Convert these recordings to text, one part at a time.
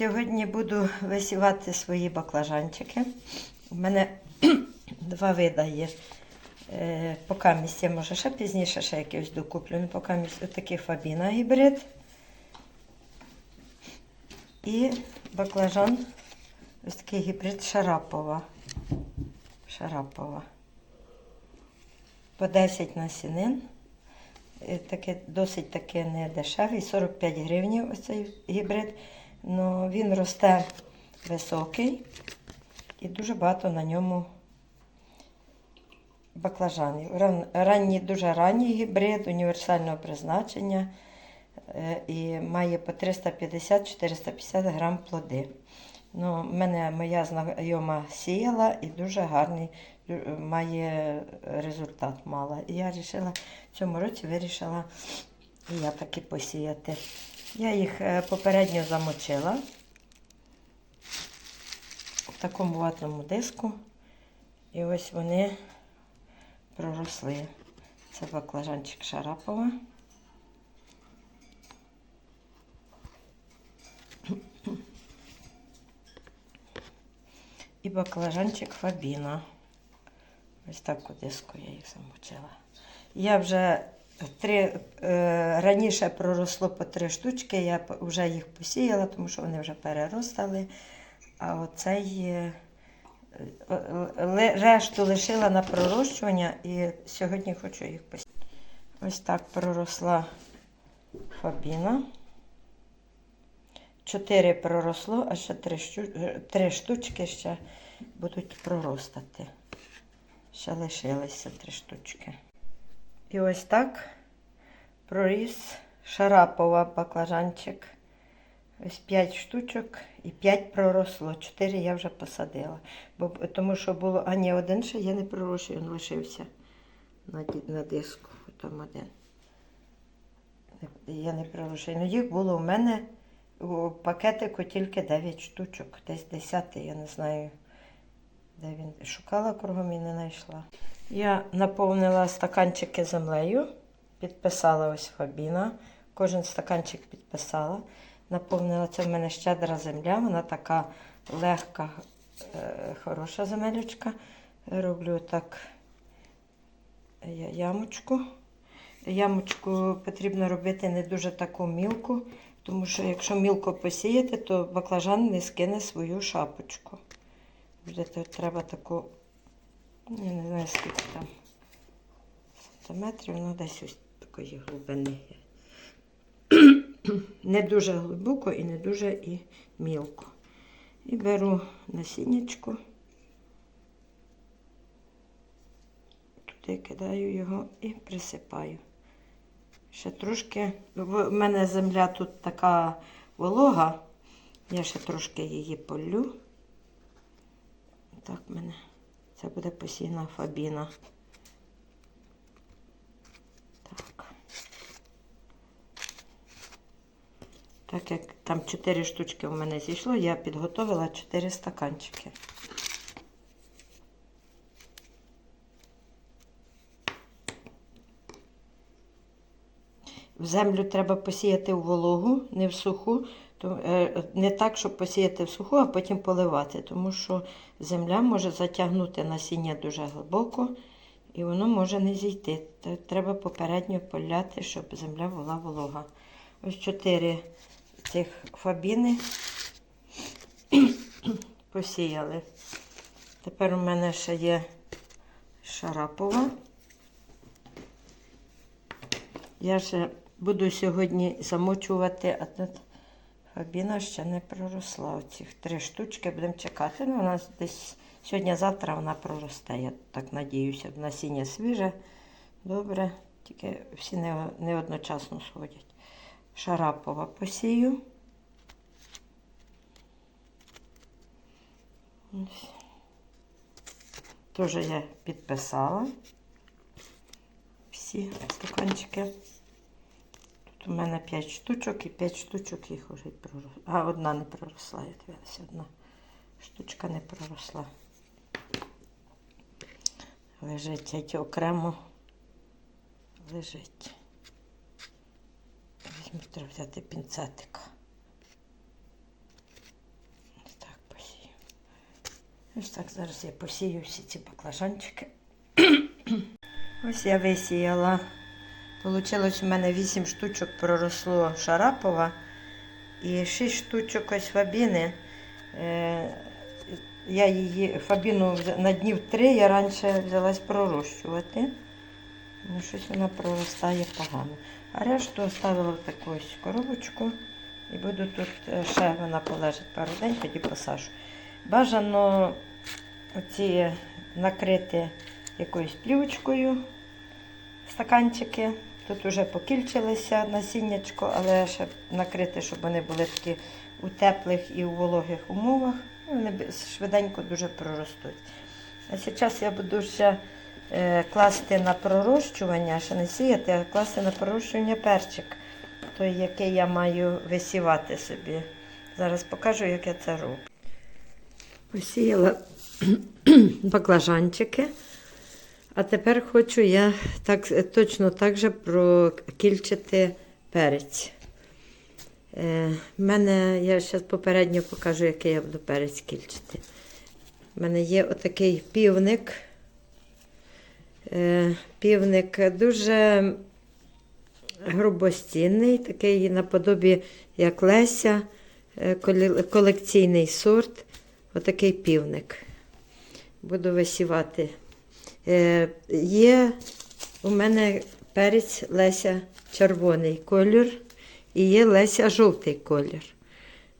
Сьогодні буду висівати свої баклажанчики. У мене два вида є. Е, Поки місць я може ще пізніше ще якийсь докуплю. Ну, поки місць отакий Фабіна гібрид. І баклажан ось такий гібрид Шарапова. Шарапова. По 10 насінин. Е, Таке, досить таки не дешевий, 45 гривень ось цей гібрид. Ну, він росте високий і дуже багато на ньому баклажанів. Ран, ранній, дуже ранній гібрид універсального призначення е, і має по 350-450 грам плоди. Ну, мене моя знайома сіяла і дуже гарний має результат мала. І я вирішила, в цьому році вирішила і я таки посіяти. Я їх е, попередньо замочила в такому ватному диску. І ось вони проросли. Це баклажанчик Шарапова. І баклажанчик Фабіна. Ось так у диску я їх замочила. Я вже три, е, раніше проросло по три штучки, я вже їх посіяла, тому що вони вже переростали. А оцей е, е, решту лишила на пророщування і сьогодні хочу їх посіяти. Ось так проросла Фабіна. Чотири проросло, а ще три, е, три штучки ще будуть проростати. Ще лишилися три штучки. І ось так проріс шарапова баклажанчик. Ось 5 штучок і 5 проросло. 4 я вже посадила. Бо, тому що було, а ні, один ще я не пророщую, він лишився на, на диску. Там один. Я не пророщую. Ну, їх було у мене у пакетику тільки 9 штучок. Десь 10, я не знаю, де він. Шукала кругом і не знайшла. Я наповнила стаканчики землею, підписала ось Фабіна. Кожен стаканчик підписала. Наповнила це в мене щедра земля, вона така легка, е, хороша земелючка. Роблю так ямочку. Ямочку потрібно робити не дуже таку мілку, тому що якщо мілко посіяти, то баклажан не скине свою шапочку. Буде треба таку, я не знаю скільки там сантиметрів, ну десь ось такої глибини. Не дуже глибоко і не дуже і мілко. І беру насіннячко, туди кидаю його і присипаю. Ще трошки. В мене земля тут така волога. Я ще трошки її полю. Так мене. Це буде посійна фабіна. Так. Так як там 4 штучки в мене зійшло, я підготовила 4 стаканчики. В землю треба посіяти в вологу, не в суху. Е, не так, щоб посіяти в суху, а потім поливати, тому що земля може затягнути насіння дуже глибоко і воно може не зійти. Треба попередньо поляти, щоб земля була волога. Ось чотири цих фабіни посіяли. Тепер у мене ще є шарапова. Я ще буду сьогодні замочувати, а тут фабіна ще не проросла. Оцих три штучки будемо чекати. Ну, у нас десь сьогодні-завтра вона проросте. Я так надіюся. Насіння свіже, добре, тільки всі не, не одночасно сходять. Шарапова посію. Теж я підписала всі стаканчики. Тут у мене 5 штучок і 5 штучок їх вже проросли. А одна не проросла, я дивилася, одна штучка не проросла. Лежить геть окремо. Лежить. Візьму, треба взяти пінцетик. Ось так зараз я посію всі ці баклажанчики. Ось я висіяла. Получилось у мене 8 штучок проросло шарапова і 6 штучок ось фабіни. Е, Я її фабіну на днів 3 я раніше взялась пророщувати. Ну, щось вона проростає погано. А решту оставила в таку ось коробочку і буду тут е, ще вона полежить пару день, тоді посажу. Бажано оці накрити якоюсь плівочкою стаканчики. Тут вже покільчилися насіннячко, але ще накрити, щоб вони були такі у теплих і у вологих умовах. Ну, Вони швиденько дуже проростуть. А зараз я буду ще е, класти на пророщування, ще не сіяти, а класти на пророщування перчик, той, який я маю висівати собі. Зараз покажу, як я це роблю. Посіяла баклажанчики. А тепер хочу я так, точно так же прокільчити перець. Е, мене, я зараз попередньо покажу, який я буду перець кільчити. У мене є отакий півник. Е, півник дуже грубостінний, такий наподобі як Леся, е, колекційний сорт. Отакий півник. Буду висівати. Е, є у мене перець Леся червоний колір і є Леся жовтий колір.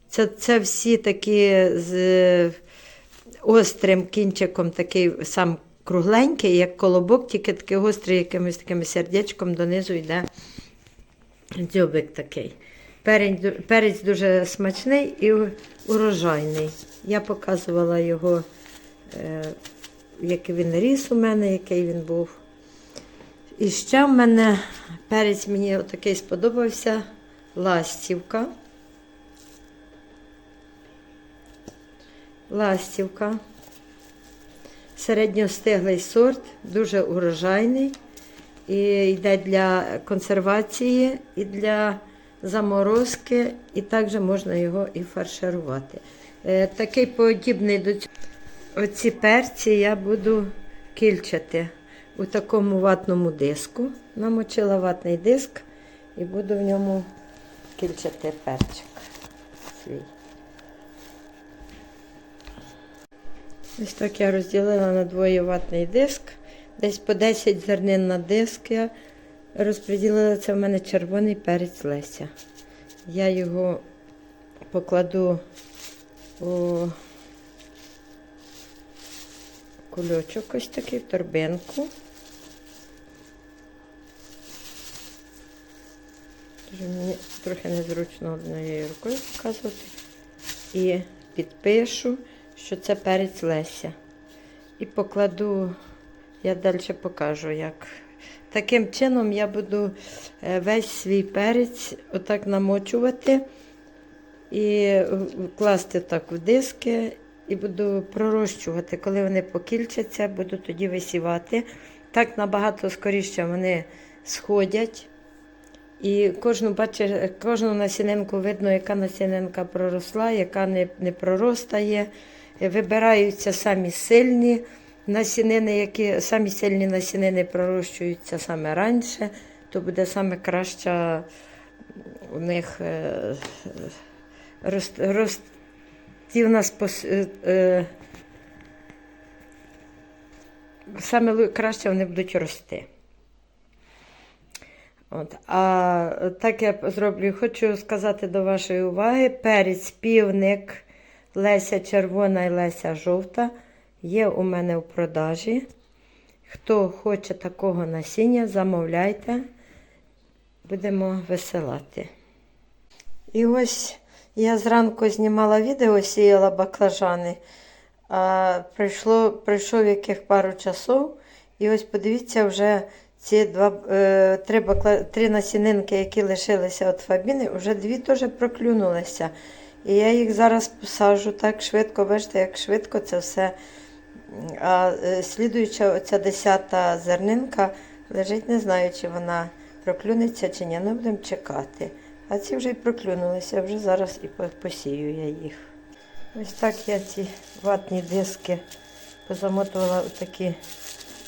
Це, це всі такі з е, острим кінчиком, такий сам кругленький, як колобок, тільки такий гострий, якимось таким сердечком донизу йде дзьобик такий. Перець, перець дуже смачний і урожайний. Я показувала його, е, як він ріс у мене, який він був. І ще в мене перець мені отакий сподобався ластівка. Ластівка. Середньостиглий сорт, дуже урожайний. І йде для консервації, і для заморозки, і також можна його і фарширувати. Е, Такий подібний до цього. Оці перці я буду кільчати у такому ватному диску. Намочила ватний диск і буду в ньому кільчати перчик свій. Ось так я розділила на двоє ватний диск. Десь по 10 зернин на диск я розподілила. Це в мене червоний перець Леся. Я його покладу у кульочок ось такий, в торбинку. Дуже мені трохи незручно однією рукою показувати. І підпишу, що це перець Леся. І покладу, я далі покажу, як. Таким чином я буду е, весь свій перець отак намочувати і класти так в диски і буду пророщувати. Коли вони покільчаться, буду тоді висівати. Так набагато скоріше вони сходять. І кожну, бачиш, кожну насінинку видно, яка насінинка проросла, яка не, не проростає. Е, Вибираються самі сильні насінини, які самі сильні насінини пророщуються саме раніше, то буде саме краща у них е, рост, ростівна спос, е, е, саме краще вони будуть рости. От. А так я зроблю, хочу сказати до вашої уваги: перець, півник, Леся червона і Леся жовта є у мене в продажі. Хто хоче такого насіння, замовляйте, будемо висилати. І ось я зранку знімала відео, сіяла баклажани. А прийшло, пройшов яких пару часов. І ось подивіться, вже ці два, е, три, бакла, три насінинки, які лишилися від фабіни, вже дві теж проклюнулися. І я їх зараз посаджу так швидко, бачите, як швидко це все. А е, слідуюча оця десята зернинка лежить, не знаю, чи вона проклюнеться чи ні. Ну, будемо чекати. А ці вже й проклюнулися, вже зараз і посію я їх. Ось так я ці ватні диски позамотувала у такі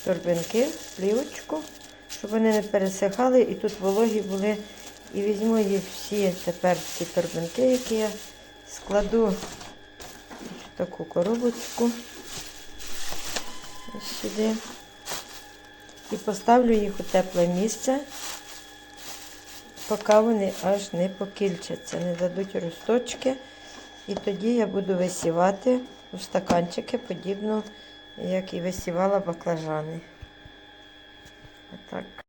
торбинки, плівочку, щоб вони не пересихали і тут вологі були. І візьму їх всі тепер ці торбинки, які я складу в таку коробочку ось сюди. І поставлю їх у тепле місце, поки вони аж не покільчаться, не дадуть росточки. І тоді я буду висівати у стаканчики, подібно, як і висівала баклажани. Отак.